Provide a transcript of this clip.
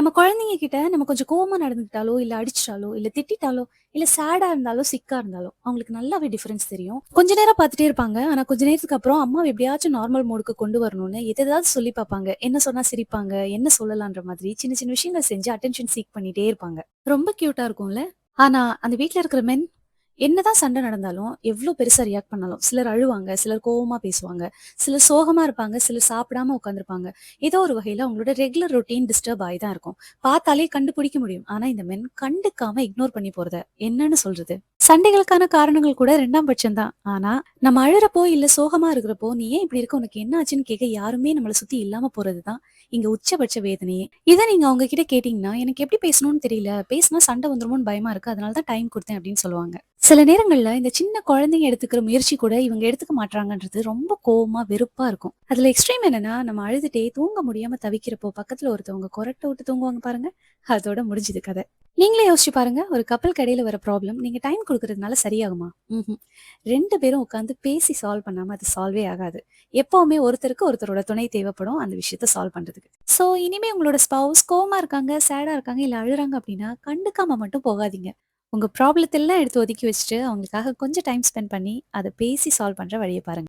நம்ம குழந்தைங்க கிட்ட நம்ம கொஞ்சம் கோவமா நடந்துக்கிட்டாலோ, இல்ல அடிச்சிட்டாலோ, இல்ல திட்டிட்டாலோ, இல்ல சேடா இருந்தாலோ, சிக்கா இருந்தாலோ, அவங்களுக்கு நல்லாவே டிஃபரன்ஸ் தெரியும். கொஞ்ச நேரம் பார்த்துட்டே இருப்பாங்க. ஆனா கொஞ்ச நேரத்துக்கு அப்புறம் அம்மா எப்படியாச்சும் நார்மல் மோடுக்கு கொண்டு வரணும்னு எதாவது சொல்லி பார்ப்பாங்க. என்ன சொன்னா சிரிப்பாங்க, என்ன சொல்லலான்ற மாதிரி சின்ன சின்ன விஷயங்கள் செஞ்சு அட்டென்ஷன் சீக் பண்ணிட்டே இருப்பாங்க. ரொம்ப கியூட்டா இருக்கும்ல? ஆனா அந்த வீட்டுல இருக்கிற மென் என்னதான் சண்டை நடந்தாலும், எவ்வளோ பெருசாக ரியாக்ட் பண்ணாலும், சிலர் அழுவாங்க, சிலர் கோவமாக பேசுவாங்க, சிலர் சோகமாக இருப்பாங்க, சிலர் சாப்பிடாம உட்காந்துருப்பாங்க. ஏதோ ஒரு வகையில் அவங்களோட ரெகுலர் ரொட்டீன் டிஸ்டர்ப் ஆகி தான் இருக்கும். பார்த்தாலே கண்டுபிடிக்க முடியும். ஆனால் இந்த மென் கண்டுக்காம இக்னோர் பண்ணி போகிறத என்னன்னு சொல்றது? சண்டைகளுக்கான காரணங்கள் கூட ரெண்டாம் பட்சம் தான். ஆனா நம்ம அழுறப்போ, இல்ல சோகமா இருக்கிறப்போ, "நீ ஏன் இப்படி இருக்க? உனக்கு என்ன ஆச்சுன்னு?" கேட்க யாருமே நம்மள சுத்தி இல்லாம போறதுதான் இங்க உச்சபட்ச வேதனையே. இதை நீங்க அவங்க கிட்ட கேட்டீங்கன்னா, "எனக்கு எப்படி பேசணும்னு தெரியல. பேசினா சண்டை வந்துருமோன்னு பயமா இருக்கு. அதனால தான் டைம் கொடுத்தேன் அப்படின்னு சொல்லுவாங்க. சில நேரங்கள்ல இந்த சின்ன குழந்தைங்க எடுத்துக்கிற முயற்சி கூட இவங்க எடுத்துக்க மாட்றாங்கன்றது ரொம்ப கோவமா, வெறுப்பா இருக்கும். அதுல எக்ஸ்ட்ரீம் என்னன்னா, நம்ம அழுதுட்டே தூங்க முடியாம தவிக்கிறப்போ, பக்கத்துல ஒருத்தவங்க கொரட்டை விட்டு தூங்குவாங்க பாருங்க. அதோட முடிஞ்சுது கதை. நீங்களே யோசிச்சு பாருங்க. ஒரு கப்பல் கடையில் வர ப்ராப்ளம் நீங்க டைம் கொடுக்கறதுனால சரியாகுமா? ம்ஹ்ம். 2 பேரும் உட்காந்து பேசி சால்வ் பண்ணாம அது சால்வே ஆகாது. எப்பவுமே ஒருத்தருக்கு ஒருத்தரோட துணை தேவைப்படும் அந்த விஷயத்த சால்வ் பண்றதுக்கு. சோ இனிமே உங்களோட ஸ்பவுஸ் கோமா இருக்காங்க, சேடா இருக்காங்க, இல்ல அழுறாங்க அப்படின்னா, கண்டுக்காம மட்டும் போகாதீங்க. உங்க ப்ராப்ளத்தெல்லாம் எடுத்து ஒதுக்கி வச்சுட்டு, அவங்களுக்காக கொஞ்சம் டைம் ஸ்பெண்ட் பண்ணி, அதை பேசி சால்வ் பண்ற வழியை பாருங்க.